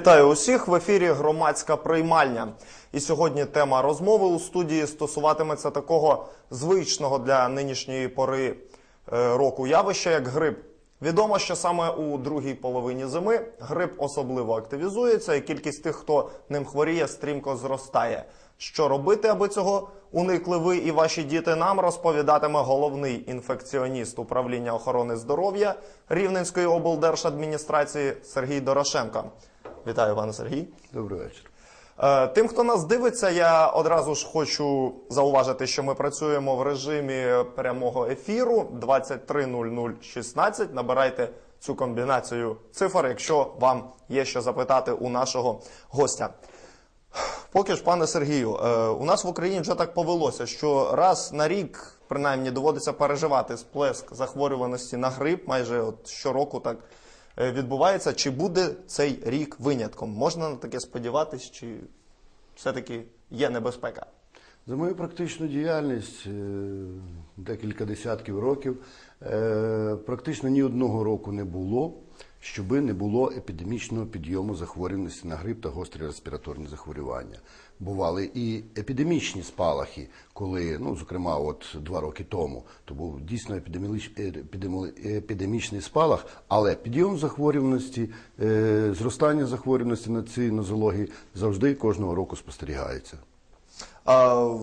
Вітаю усіх в ефірі громадська приймальня. І сьогодні тема розмови у студії стосуватиметься такого звичного для нинішньої пори е, року явища, як грип. Відомо, що саме у другій половині зими грип особливо активізується, і кількість тих, хто ним хворіє, стрімко зростає. Що робити, аби цього уникли ви і ваші діти, нам розповідатиме головний інфекціоніст управління охорони здоров'я Рівненської облдержадміністрації Сергій Дорошенко. Вітаю, пане Сергій. Добрий вечір. Е, Тим, хто нас дивиться, я одразу ж хочу зауважити, що ми працюємо в режимі прямого ефіру 23.00.16. Набирайте цю комбінацію цифр, якщо вам є що запитати у нашого гостя. Поки ж, пане Сергію, е, у нас в Україні вже так повелося, що раз на рік принаймні доводиться переживати сплеск захворюваності на грип, майже от щороку так відбувається. Чи буде цей рік винятком? Можна на таке сподіватись, чи все-таки є небезпека? За мою практичну діяльність е, декілька десятків років е, практично ні одного року не було, щоби не було епідемічного підйому захворюваності на грип та гострі респіраторні захворювання. Бували і епідемічні спалахи, коли, ну зокрема, от два роки тому, то був дійсно епідеміліч- е, епідемічний спалах, але підйом захворюваності, е, зростання захворюваності на ці нозології завжди кожного року спостерігається. А,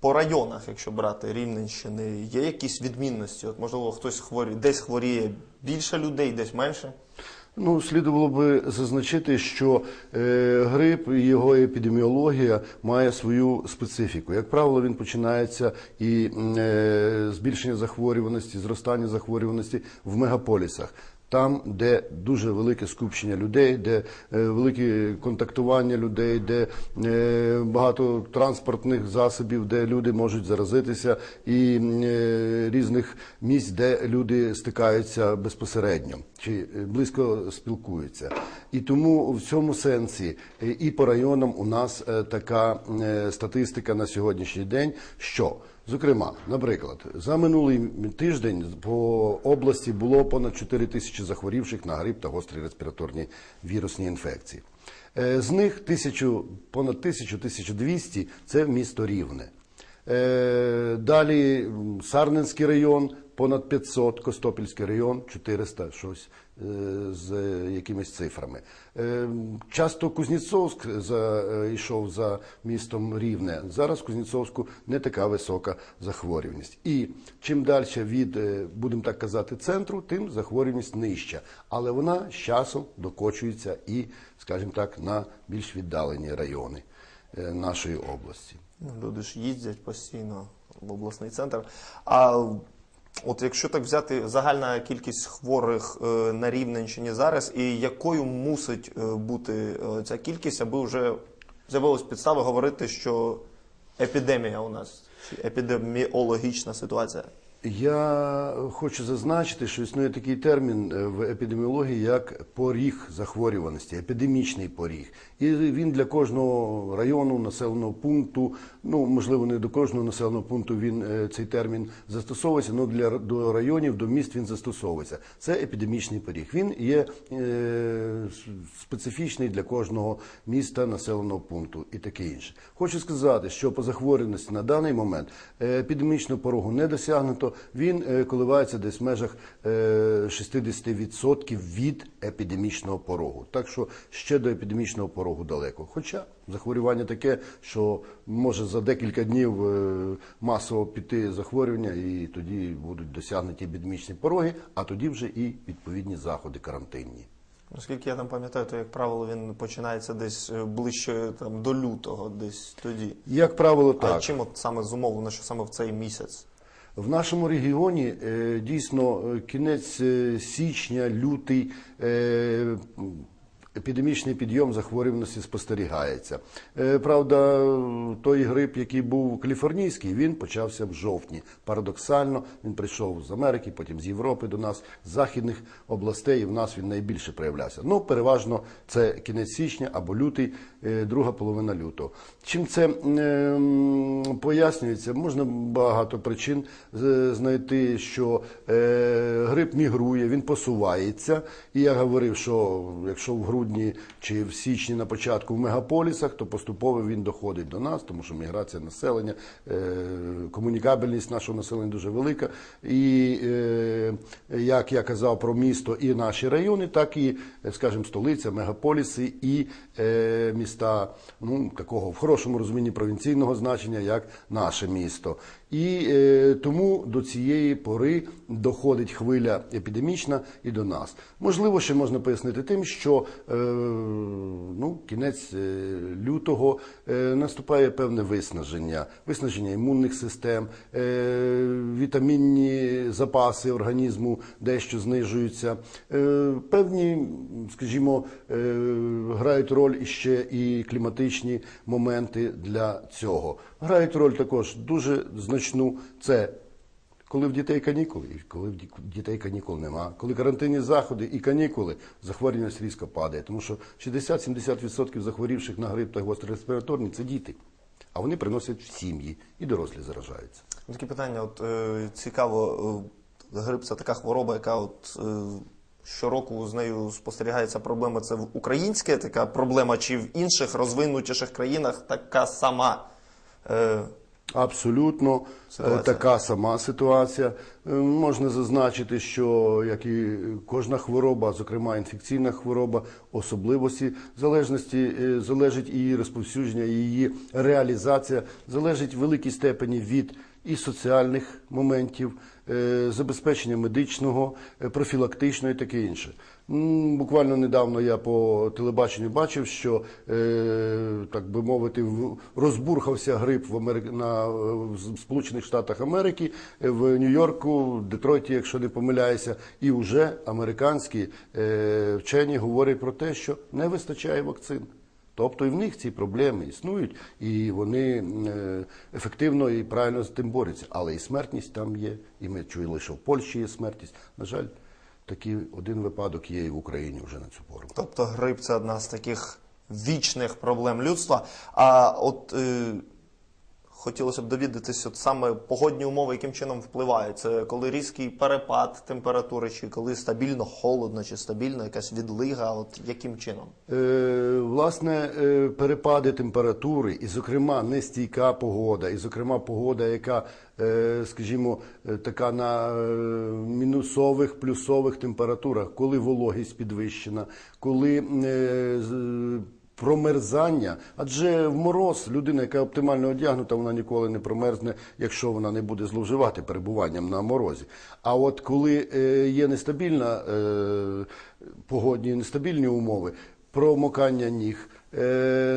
по районах, якщо брати Рівненщини, є якісь відмінності? От, можливо, хтось хворі, десь хворіє більше людей, десь менше? Ну, слідувало би зазначити, що е, грип і його епідеміологія має свою специфіку. Як правило, він починається і е, збільшення захворюваності, зростання захворюваності в мегаполісах. Там, де дуже велике скупчення людей, де е, велике контактування людей, де е, багато транспортних засобів, де люди можуть заразитися, і е, різних місць, де люди стикаються безпосередньо чи близько спілкуються. І тому в цьому сенсі і по районам у нас така статистика на сьогоднішній день, що Зокрема, наприклад, за минулий тиждень по області було понад 4 тисячі захворівших на грип та гострі респіраторні вірусні інфекції. Е, З них тисячу, понад 1000-1200 – це місто Рівне. Е, Далі Сарненський район понад 500, Костопільський район 400, щось з якимись цифрами. Е, Часто Кузнєцовськ е, йшов за містом Рівне. Зараз в Кузнєцовську не така висока захворюваність. І чим далі від, е, будемо так казати, центру, тим захворюваність нижча. Але вона з часом докочується і, скажімо так, на більш віддалені райони е, нашої області. Ну, Люди ж їздять постійно в обласний центр. А от якщо так взяти загальна кількість хворих е, на Рівненщині зараз, і якою мусить е, бути е, ця кількість, аби вже з'явилось підстави говорити, що епідемія у нас, епідеміологічна ситуація? Я хочу зазначити, що існує такий термін е, в епідеміології як поріг захворюваності, епідемічний поріг. І він для кожного району, населеного пункту, ну можливо, не до кожного населеного пункту він е, цей термін застосовується, але для до районів, до міст він застосовується. Це епідемічний поріг. Він є е, специфічний для кожного міста, населеного пункту і таке інше. Хочу сказати, що по захворюваності на даний момент е, епідемічного порогу не досягнуто. Він е, коливається десь в межах е, 60% від епідемічного порогу. Так що ще до епідемічного порогу далеко. Хоча захворювання таке, що може за декілька днів е, масово піти захворювання, і тоді будуть досягнуті епідемічні пороги, а тоді вже і відповідні заходи карантинні. Наскільки я там пам'ятаю, то як правило він починається десь е, ближче там до лютого, десь тоді. Як правило, А так. чим от саме зумовлено, що саме в цей місяць? В нашому регіоні е, дійсно е, кінець е, січня, лютий. Епідемічний підйом захворюваності спостерігається. Правда, той грип, який був каліфорнійський, він почався в жовтні. Парадоксально, він прийшов з Америки, потім з Європи до нас, з західних областей, і в нас він найбільше проявлявся. Ну, переважно це кінець січня або лютий, друга половина лютого. Чим це пояснюється? Можна багато причин е, знайти, що е, грип мігрує, він посувається. І я говорив, що якщо в грудні чи в січні на початку в мегаполісах, то поступово він доходить до нас, тому що міграція населення, е, комунікабельність нашого населення дуже велика. І е, як я казав про місто і наші райони, так і, е, скажімо, столиця, мегаполіси і е, міста ну, такого в хорошому розумінні провінційного значення, як наше місто. І е, тому до цієї пори доходить хвиля епідемічна і до нас. Можливо, ще можна пояснити тим, що е, ну, кінець е, лютого е, наступає певне виснаження, виснаження імунних систем, е, вітамінні запаси організму дещо знижуються. Е, певні, скажімо, е, грають роль іще і кліматичні моменти для цього. Грають роль також дуже значну. Це коли в дітей канікули, і коли в ді- дітей канікул нема, коли карантинні заходи і канікули, захворюваність різко падає, тому що 60-70% захворівших на грип та гострореспіраторні це діти, а вони приносять в сім'ї і дорослі заражаються. Такі питання, от е, цікаво, е, грип це така хвороба, яка от е, щороку з нею спостерігається проблема. Це в українська така проблема, чи в інших розвинутіших країнах така сама. Е, Абсолютно е, Ситуація. така сама ситуація. Е, Можна зазначити, що як і кожна хвороба, зокрема інфекційна хвороба, особливості залежності залежить її розповсюдження, її реалізація залежить в великій степені від і соціальних моментів, забезпечення медичного, профілактичного і таке інше. Буквально недавно я по телебаченню бачив, що е, так би мовити, розбурхався грип в Америк... на в Сполучених Штатах Америки, е, в Нью-Йорку, Детройті, якщо не помиляюся, і вже американські е, вчені говорять про те, що не вистачає вакцин. Тобто і в них ці проблеми існують, і вони ефективно і правильно з тим борються. Але і смертність там є, і ми чули, що в Польщі є смертність. На жаль, такий один випадок є і в Україні вже на цю пору. тобто грип це одна з таких вічних проблем людства. А от е, хотілося б довідатися, от саме погодні умови, яким чином впливають. Це коли різкий перепад температури, чи коли стабільно холодно, чи стабільно якась відлига, от яким чином? Е, власне, е, перепади температури, і, зокрема, нестійка погода, і, зокрема, погода, яка, е, скажімо, е, така на е, мінусових, плюсових температурах, коли вологість підвищена, коли е, промерзання, адже в мороз людина, яка оптимально одягнута, вона ніколи не промерзне, якщо вона не буде зловживати перебуванням на морозі. А от коли е, є нестабільна е, погодні, нестабільні умови, промокання ніг,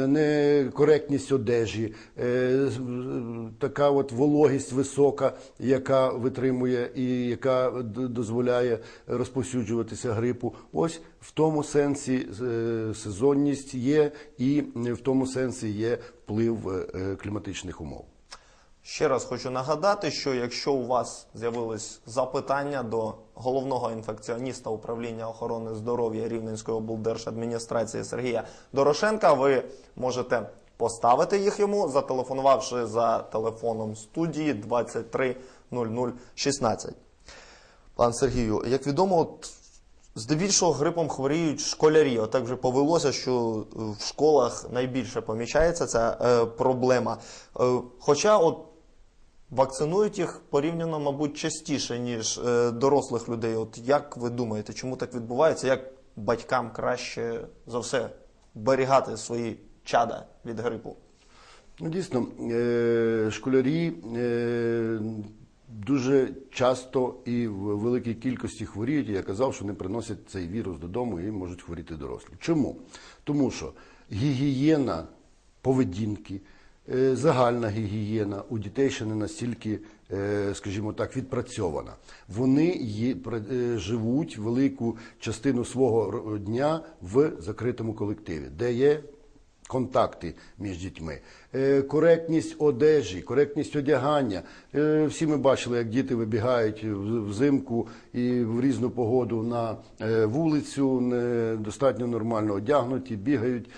некоректність одежі, е, така от вологість висока, яка витримує і яка дозволяє розповсюджуватися грипу. Ось в тому сенсі е, сезонність є, і в тому сенсі є вплив е, кліматичних умов. Ще раз хочу нагадати, що якщо у вас з'явились запитання до головного інфекціоніста управління охорони здоров'я Рівненської облдержадміністрації Сергія Дорошенка, ви можете поставити їх йому, зателефонувавши за телефоном студії 23 00 16. Пан Сергію, як відомо, от здебільшого грипом хворіють школярі. Отак вже повелося, що е, в школах найбільше помічається ця е, проблема. Е, хоча от вакцинують їх порівняно, мабуть, частіше, ніж е, дорослих людей. От як ви думаєте, чому так відбувається? Як батькам краще за все берігати свої чада від грипу? Ну, дійсно, е, школярі е, дуже часто і в великій кількості хворіють. Я казав, що не приносять цей вірус додому і можуть хворіти дорослі. Чому? Тому що гігієна поведінки, загальна гігієна у дітей ще не настільки, е, скажімо так, відпрацьована. Вони є, е, живуть велику частину свого дня в закритому колективі, де є контакти між дітьми, Е, коректність одежі, коректність одягання. Е, Всі ми бачили, як діти вибігають взимку і в різну погоду на е, вулицю, не достатньо нормально одягнуті, бігають.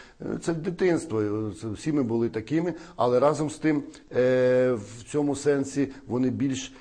Це дитинство. Всі ми були такими, але разом з тим в цьому сенсі вони більш,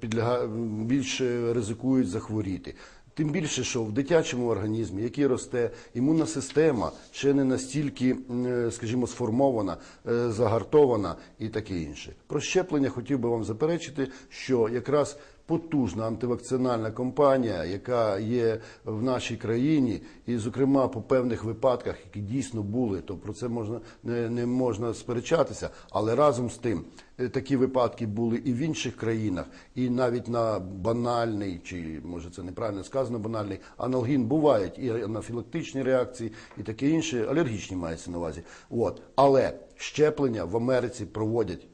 підляга- більш ризикують захворіти. Тим більше, що в дитячому організмі, який росте, імунна система ще не настільки, е, скажімо, сформована, е, загартована і таке інше. Про щеплення хотів би вам заперечити, що якраз потужна антивакцинальна кампанія, яка є в нашій країні, і, зокрема, по певних випадках, які дійсно були, то про це можна не, не можна сперечатися. Але разом з тим е, такі випадки були і в інших країнах, і навіть на банальний, чи може це неправильно сказано, банальний аналгін бувають і анафілактичні реакції, і таке інше, алергічні мається на увазі. От але щеплення в Америці проводять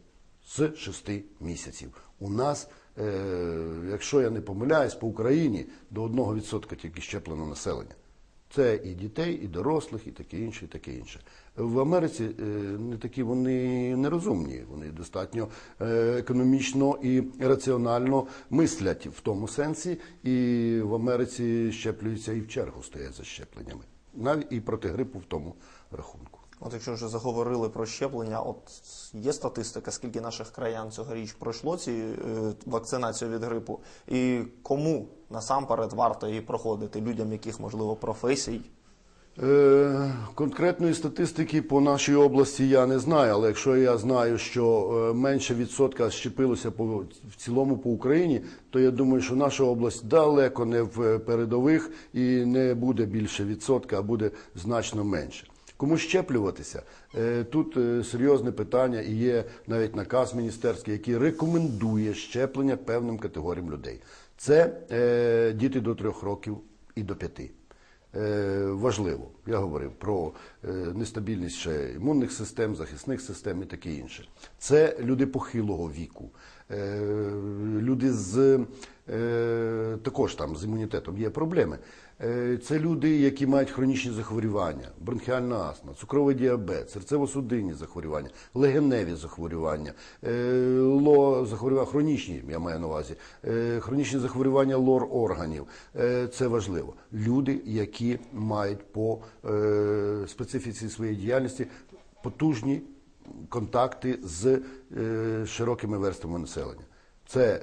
з 6 місяців. У нас, якщо я не помиляюсь, по Україні до 1% тільки щеплено населення. Це і дітей, і дорослих, і таке інше, і таке інше. В Америці е, не такі вони нерозумні, вони достатньо е, економічно і раціонально мислять в тому сенсі, і в Америці щеплюються і в чергу стоять за щепленнями. Навіть і проти грипу в тому рахунку. От якщо вже заговорили про щеплення, от є статистика, скільки наших краян цьогоріч пройшло ці е, вакцинацію від грипу, і кому насамперед варто її проходити? Людям яких можливо професій? Е, Конкретної статистики по нашій області я не знаю, але якщо я знаю, що е, менше відсотка щепилося по в цілому по Україні, то я думаю, що наша область далеко не в передових і не буде більше відсотка, а буде значно менше. Кому щеплюватися? Е, Тут е, серйозне питання і є навіть наказ міністерський, який рекомендує щеплення певним категоріям людей. Це е, діти до трьох років і до п'яти. Е, важливо. Я говорив про нестабільність ще імунних систем, захисних систем і таке інше. Це люди похилого віку, люди з також там з імунітетом є проблеми. Е, Це люди, які мають хронічні захворювання, бронхіальна астма, цукровий діабет, серцево-судинні захворювання, легеневі захворювання, е, ло захворювання хронічні, я маю на увазі, е, хронічні захворювання лор органів. Це важливо. Люди, які мають по специфіці своєї діяльності потужні контакти з широкими верствами населення. Це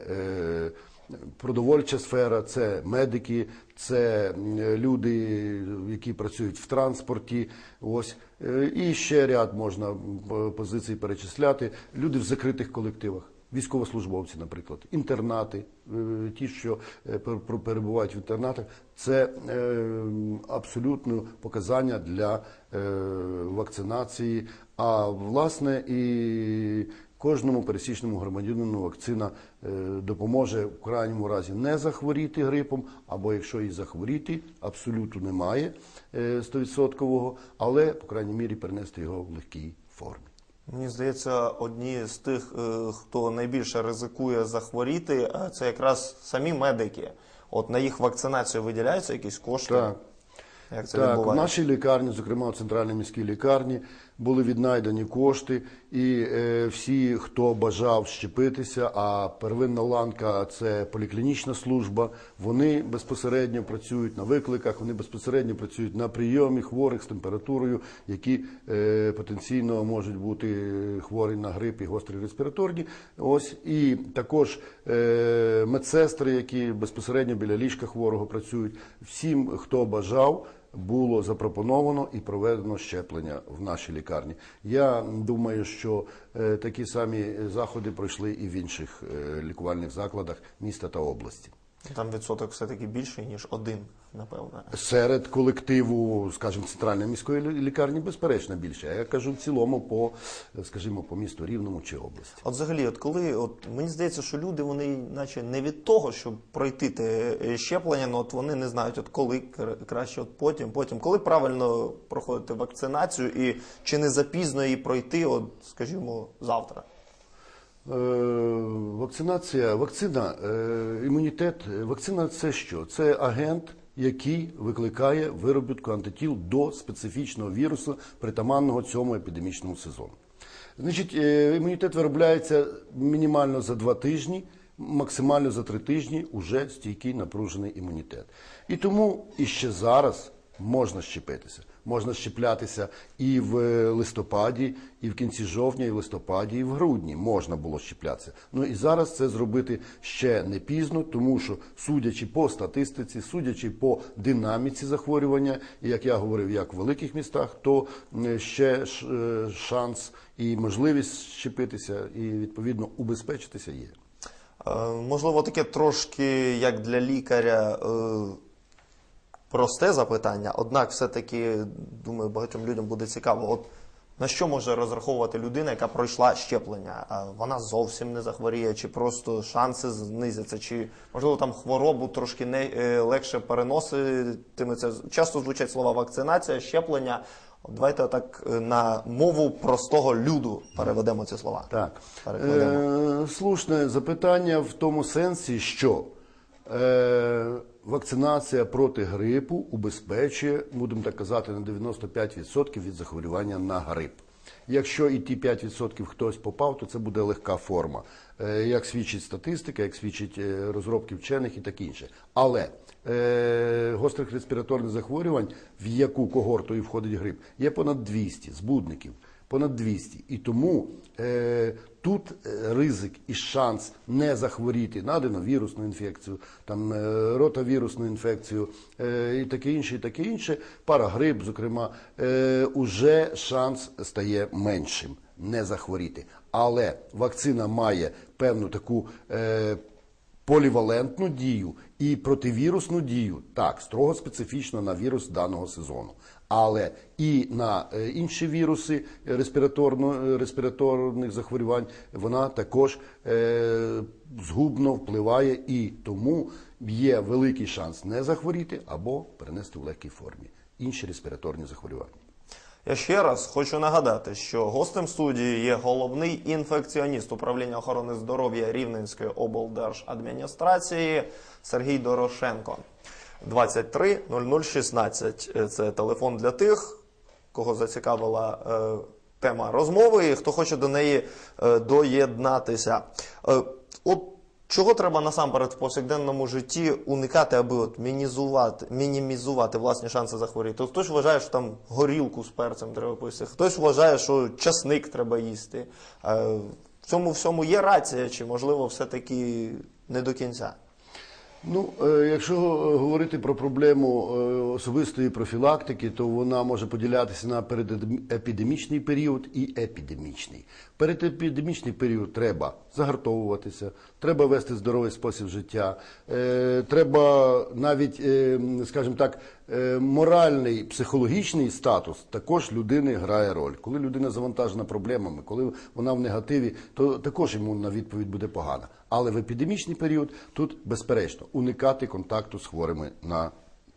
продовольча сфера, це медики, це люди, які працюють в транспорті. Ось Е, і ще ряд можна позицій перечисляти. Люди в закритих колективах. Військовослужбовці, наприклад, інтернати, е, ті, що е, пер- пер- перебувають в інтернатах, це абсолютно показання для вакцинації. А власне і кожному пересічному громадянину вакцина е, допоможе в крайньому разі не захворіти грипом, або якщо і захворіти, абсолютно немає е, 100%, але по крайній мірі перенести його в легкій формі. Мені здається, одні з тих, е, хто найбільше ризикує захворіти, е, це якраз самі медики. От на їх вакцинацію виділяються якісь кошти. Так. Як це Так, в нашій лікарні, зокрема в центральній міській лікарні, були віднайдені кошти, і е, всі, хто бажав щепитися, а первинна ланка це поліклінічна служба. Вони безпосередньо працюють на викликах, вони безпосередньо працюють на прийомі хворих з температурою, які е, потенційно можуть бути хворі на грип і гострі респіраторні. Ось і також е, медсестри, які безпосередньо біля ліжка хворого працюють. Всім, хто бажав було запропоновано і проведено щеплення в нашій лікарні. Я думаю, що е, такі самі заходи пройшли і в інших е, лікувальних закладах міста та області. Там відсоток все-таки більший, ніж один, напевно. Серед колективу, скажімо, центральної міської лікарні, безперечно більше. А я кажу в цілому по, скажімо, по місту Рівному чи області. От взагалі, от коли от мені здається, що люди вони наче не від того, щоб пройти те е, щеплення, ну от вони не знають, от коли кра- краще, от потім, потім, коли правильно проходити вакцинацію, і чи не запізно її пройти, от скажімо, завтра. Е, Вакцинація, вакцина, е, імунітет. е, Вакцина це що? Це агент, який викликає виробітку антитіл до специфічного вірусу, притаманного цьому епідемічному сезону. Значить, імунітет виробляється мінімально за два тижні, максимально за три тижні уже стійкий напружений імунітет. І тому іще зараз можна щепитися. Можна щеплятися і в листопаді, і в кінці жовтня, і в листопаді, і в грудні можна було щеплятися. Ну і зараз це зробити ще не пізно, тому що судячи по статистиці, судячи по динаміці захворювання, і як я говорив, як в великих містах, то е, ще е, шанс і можливість щепитися, і відповідно убезпечитися є. Е, Можливо, таке трошки як для лікаря е, просте запитання, однак все-таки, думаю, багатьом людям буде цікаво. От на що може розраховувати людина, яка пройшла щеплення? А Вона зовсім не захворіє, чи просто шанси знизяться, чи можливо там хворобу трошки не е, легше переноситиметься. Часто звучать слова вакцинація, щеплення. Давайте так е, на мову простого люду переведемо ці слова. Так. Перекладемо. Е, слушне запитання в тому сенсі, що вакцинація проти грипу убезпечує, будемо так казати, на 95% від захворювання на грип. Якщо і ті 5% хтось попав, то це буде легка форма. Е, як свідчить статистика, як свідчить е, розробки вчених і таке інше. Але е, гострих респіраторних захворювань, в яку когорту і входить грип, є понад 200 збудників понад 200. І тому е, тут е, ризик і шанс не захворіти на аденовірусну інфекцію, там, е, ротавірусну інфекцію е, і таке інше, і таке інше, парагрип, зокрема, е, уже шанс стає меншим не захворіти. Але вакцина має певну таку. Е, полівалентну дію і противірусну дію, так, строго специфічно на вірус даного сезону. Але і на е, інші віруси респіраторно, е, респіраторних захворювань вона також е, згубно впливає і тому є великий шанс не захворіти або перенести в легкій формі інші респіраторні захворювання. Я ще раз хочу нагадати, що гостем студії є головний інфекціоніст управління охорони здоров'я Рівненської облдержадміністрації Сергій Дорошенко. 23 0016 – це телефон для тих, кого зацікавила е, тема розмови, і хто хоче до неї е, доєднатися. Е, от чого треба насамперед в повсякденному житті уникати, аби от мінізувати, мінімізувати власні шанси захворіти? От хтось вважає, що там горілку з перцем треба пити, хтось вважає, що часник треба їсти. Е, в цьому всьому є рація, чи можливо все-таки не до кінця? Ну, е, якщо говорити про проблему е, особистої профілактики, то вона може поділятися на передепідемічний період і епідемічний. Передепідемічний період треба загартовуватися, треба вести здоровий спосіб життя, е, треба навіть, е, скажімо так, е, моральний психологічний статус також людини грає роль. Коли людина завантажена проблемами, коли вона в негативі, то також йому на відповідь буде погана. Але в епідемічний період тут безперечно уникати контакту з хворими на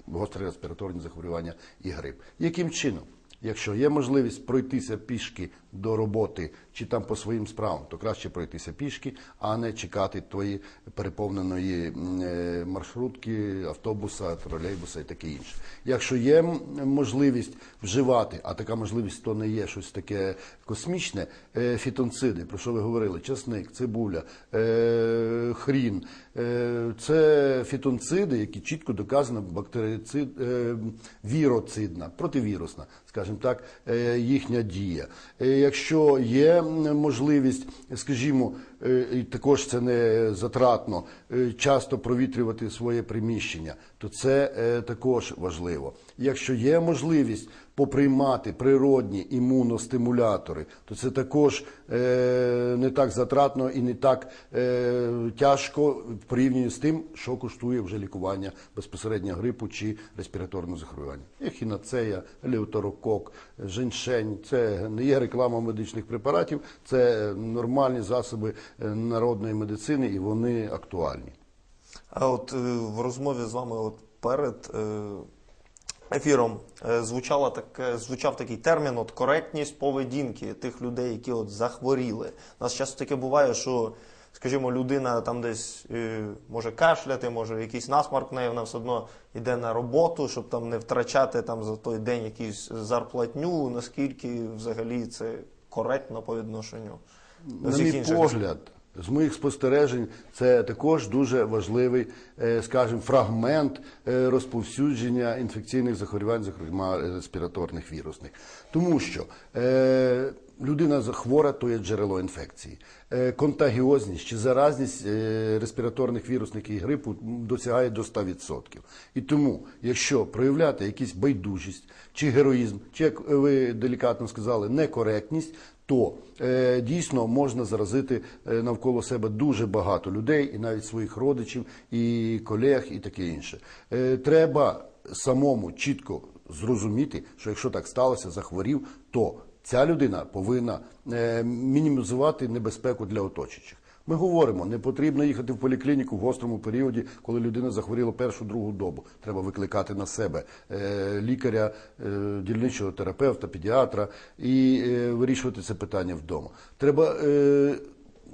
гострі респіраторні захворювання і грип. Яким чином? Якщо є можливість пройтися пішки до роботи чи там по своїм справам, то краще пройтися пішки, а не чекати тої переповненої е, маршрутки, автобуса, тролейбуса і таке інше. Якщо є можливість вживати, а така можливість то не є щось таке космічне, е, фітонциди, про що ви говорили, часник, цибуля, е, хрін, це фітонциди, які чітко доказано бактерицид, віроцидна, противірусна, скажімо так, їхня дія. Якщо є можливість, скажімо, е, також це не затратно, е, часто провітрювати своє приміщення, то це е, також важливо. Якщо є можливість поприймати природні імуностимулятори, то це також е, не так затратно і не так е, тяжко в порівнянні з тим, що коштує вже лікування безпосередньо грипу чи респіраторного захворювання. Ехінацея, леуторокок, женьшень – це не є реклама медичних препаратів, це нормальні засоби е, народної медицини і вони актуальні. А от е, в розмові з вами от перед е, ефіром е, звучала таке, звучав такий термін от коректність поведінки тих людей, які от захворіли. У нас часто таке буває, що, скажімо, людина там десь е, може кашляти, може якийсь насмарк в неї, вона все одно йде на роботу, щоб там не втрачати там за той день якусь зарплатню. Наскільки взагалі це коректно по відношенню На мій погляд, З моїх спостережень це також дуже важливий, е, скажімо, фрагмент е, розповсюдження інфекційних захворювань, зокрема респіраторних вірусних. Тому що е, людина хвора то є джерело інфекції. Е, Контагіозність чи заразність е, респіраторних вірусних і грипу досягає до 100%. І тому, якщо проявляти якусь байдужість чи героїзм, чи як ви делікатно сказали, некоректність, то е, дійсно можна заразити е, навколо себе дуже багато людей, і навіть своїх родичів, і колег, і таке інше. Е, треба самому чітко зрозуміти, що якщо так сталося, захворів, то ця людина повинна е, мінімізувати небезпеку для оточуючих. Ми говоримо, не потрібно їхати в поліклініку в гострому періоді, коли людина захворіла першу другу добу. Треба викликати на себе е, лікаря, е, дільничого терапевта, педіатра і е, вирішувати це питання вдома. Треба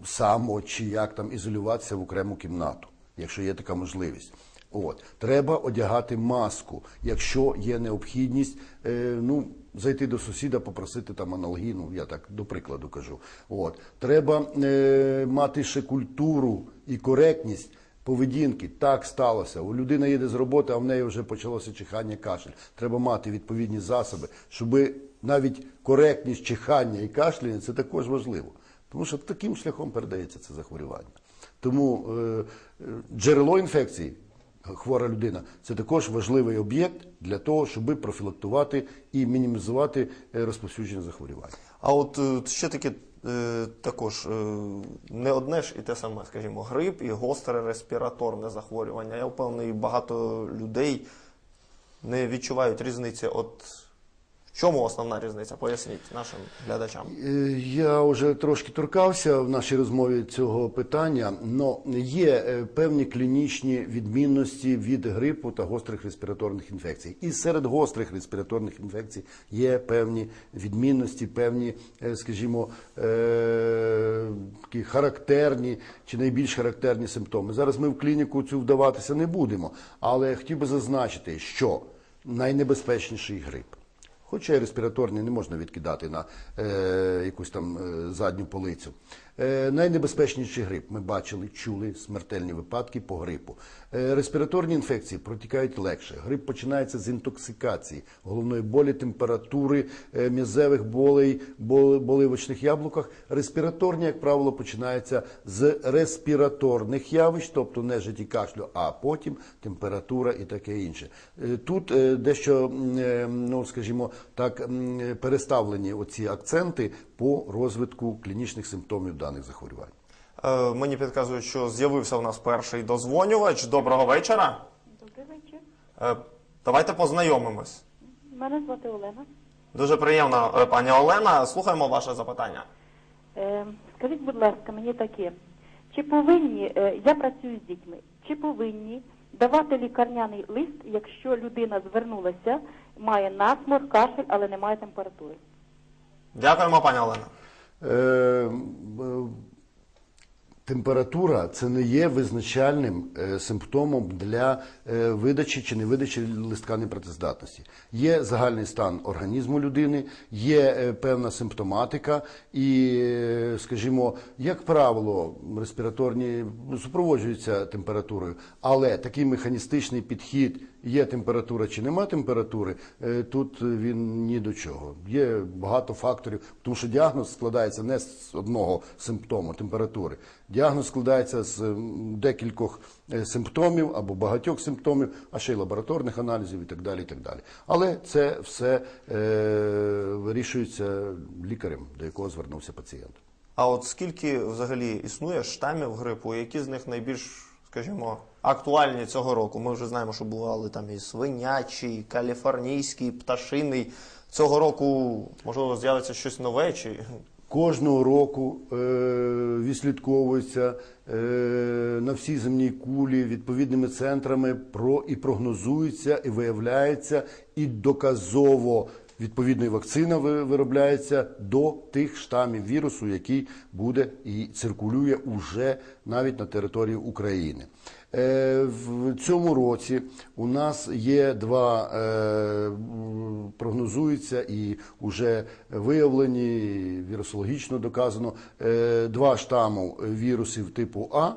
само чи як там ізолюватися в окрему кімнату, якщо є така можливість. От треба одягати маску, якщо є необхідність. Е, ну зайти до сусіда, попросити там аналогіну, я так до прикладу кажу. От треба е, мати ще культуру і коректність. Поведінки так сталося. У людини їде з роботи, а в неї вже почалося чихання, кашель. Треба мати відповідні засоби, щоб навіть коректність чихання і кашляння це також важливо. Тому що таким шляхом передається це захворювання. Тому е, е, джерело інфекції, хвора людина, це також важливий об'єкт для того, щоб профілактувати і мінімізувати е, розповсюдження захворювань. А от е, ще таке е, також не одне ж і те саме, скажімо, грип і гостре респіраторне захворювання. Я впевнений, багато людей не відчувають різниці. От чому основна різниця? Поясніть нашим глядачам. Е, Я вже трошки торкався в нашій розмові цього питання, але є е, певні клінічні відмінності від грипу та гострих респіраторних інфекцій. І серед гострих респіраторних інфекцій є певні відмінності, певні, е, скажімо, такі характерні чи найбільш характерні симптоми. Зараз ми в клініку цю вдаватися не будемо, але хотів би зазначити, що найнебезпечніший грип. Хоча і респіраторні не можна відкидати на е, якусь там е, задню полицю. Е, найнебезпечніший грип ми бачили, чули смертельні випадки по грипу. Е, респіраторні інфекції протікають легше. Грип починається з інтоксикації, головної болі, температури, е, м'язевих болей, болей в очних яблуках. Респіраторні, як правило, починаються з респіраторних явищ, тобто нежить і кашлю, а потім температура і таке інше. Тут дещо, ну скажімо так, переставлені оці акценти по розвитку клінічних симптомів даних захворювань. Е, мені підказують, що з'явився у нас перший дозвонювач. Доброго вечора. Добрий вечір. Е, давайте познайомимось. Мене звати Олена. Дуже приємно, е, пані Олена. Слухаємо ваше запитання. Е, скажіть, будь ласка, мені таке, чи повинні, е, я працюю з дітьми, чи повинні давати лікарняний лист, якщо людина звернулася, має насмор, кашель, але не має температури? Дякуємо, пані Олена. Е, Температура це не є визначальним е, симптомом для е, видачі чи невидачі листка непрацездатності. Є загальний стан організму людини, є е, певна симптоматика, і, скажімо, як правило, респіраторні супроводжуються температурою, але такий механістичний підхід. Є температура чи нема температури, е, тут він ні до чого. Є багато факторів, тому що діагноз складається не з одного симптому температури. Діагноз складається з декількох е, симптомів або багатьох симптомів, а ще й лабораторних аналізів і так далі. І так далі. Але це все е, вирішується лікарем, до якого звернувся пацієнт. А от скільки взагалі існує штамів грипу, які з них найбільш, скажімо, актуальні цього року? Ми вже знаємо, що бували там і свинячий, і каліфорнійський, і пташиний. Цього року, можливо, з'явиться щось нове чи Кожного року е, відслідковується е, на всій земній кулі відповідними центрами про і прогнозується, і виявляється, і доказово відповідна вакцина виробляється до тих штамів вірусу, який буде і циркулює уже навіть на території України. Е, В цьому році у нас є два е, прогнозуються і вже виявлені вірусологічно доказано е, два штаму вірусів типу А.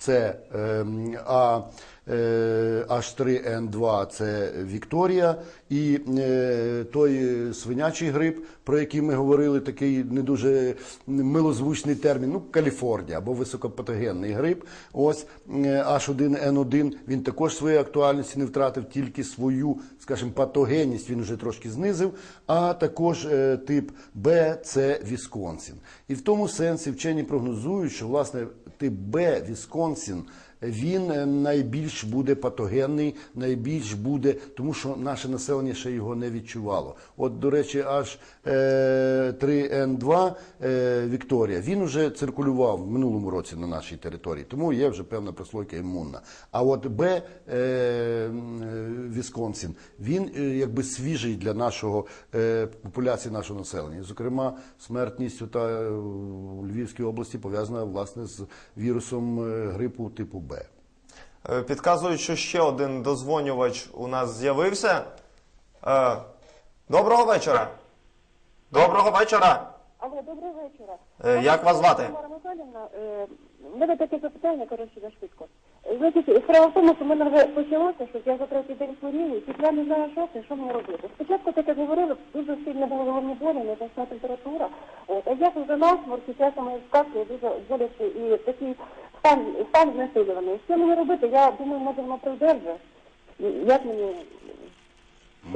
Це е, А, е, H3N2 це Вікторія, і е, той свинячий грип, про який ми говорили, такий не дуже милозвучний термін, ну Каліфорнія або високопатогенний грип. Ось е, H1N1, він також своєї актуальності не втратив, тільки свою, скажімо, патогенність він вже трошки знизив. А також тип Б це Вісконсін. І в тому сенсі вчені прогнозують, що власне тип Б Вісконсін він е, найбільш буде патогенний, найбільш буде, тому що наше населення ще його не відчувало. От, до речі, аж е, 3N2 е, Вікторія, він вже циркулював в минулому році на нашій території, тому є вже певна прослойка імунна. А от Б е, е, Вісконсін, він е, якби свіжий для нашого е, популяції нашого населення. Зокрема, смертність та е, у Львівській області пов'язана власне з вірусом е, грипу типу Б. Е, Підказують, що ще один дозвонювач у нас з'явився. Е, Доброго вечора. Доброго вечора. Алло, доброго вечора. Е, як вас звати? Е, в мене таке запитання, коротше, за швидко. Значить, справа в тому, що в мене вже почалося, що я за третій день хворію, і я не знаю, що це, що мені робити. Спочатку таке говорили, дуже сильно було головні болі, незначна температура. От, а я вже насморк, і часом і скакую дуже боляче, і такий стан, стан знесилюваний. Що мені робити? Я думаю, може воно прийде вже. Як мені...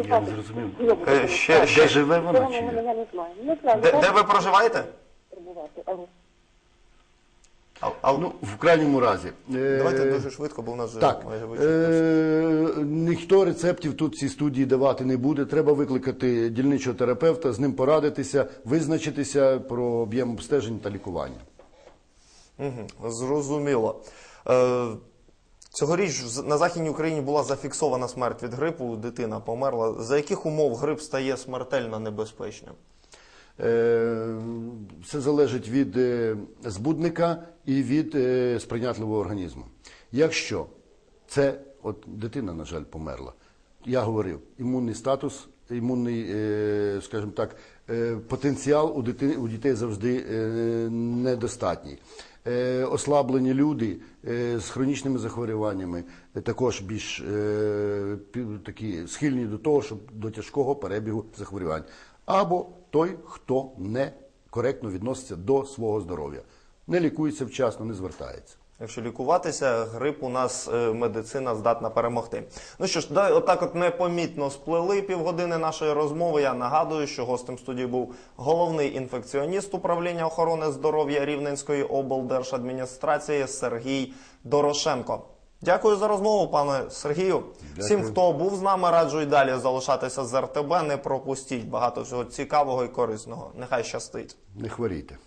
Я не зрозумів. Е, ще- ще- Де живе вона чи ні? я не знаю. Не знаю. Де, де ви проживаєте? перебувати. А, Ну, в крайньому разі. е, Давайте дуже швидко, бо у нас вже Так, майже е, ніхто рецептів тут в цій студії давати не буде. Треба викликати дільничого терапевта, з ним порадитися, визначитися про об'єм обстежень та лікування. Мгм, Зрозуміло. Е, Цьогоріч на Західній Україні була зафіксована смерть від грипу, дитина померла. За яких умов грип стає смертельно небезпечним? Е, Все залежить від е, збудника і від е, сприйнятливого організму. Якщо це от дитина, на жаль, померла, я говорив, імунний статус, імунний, е, скажімо так, потенціал у дитини у дітей завжди недостатній. Ослаблені люди з хронічними захворюваннями також більш такі схильні до того, щоб до тяжкого перебігу захворювань. Або той, хто не коректно відноситься до свого здоров'я, не лікується вчасно, не звертається. Якщо лікуватися, грип у нас е, медицина здатна перемогти. Ну що ж, дай отак от непомітно сплели півгодини нашої розмови. Я нагадую, що гостем студії був головний інфекціоніст управління охорони здоров'я Рівненської облдержадміністрації Сергій Дорошенко. Дякую за розмову, пане Сергію. Всім, хто був з нами, раджу і далі залишатися з РТБ. Не пропустіть багато всього цікавого і корисного. Нехай щастить. Не хворійте.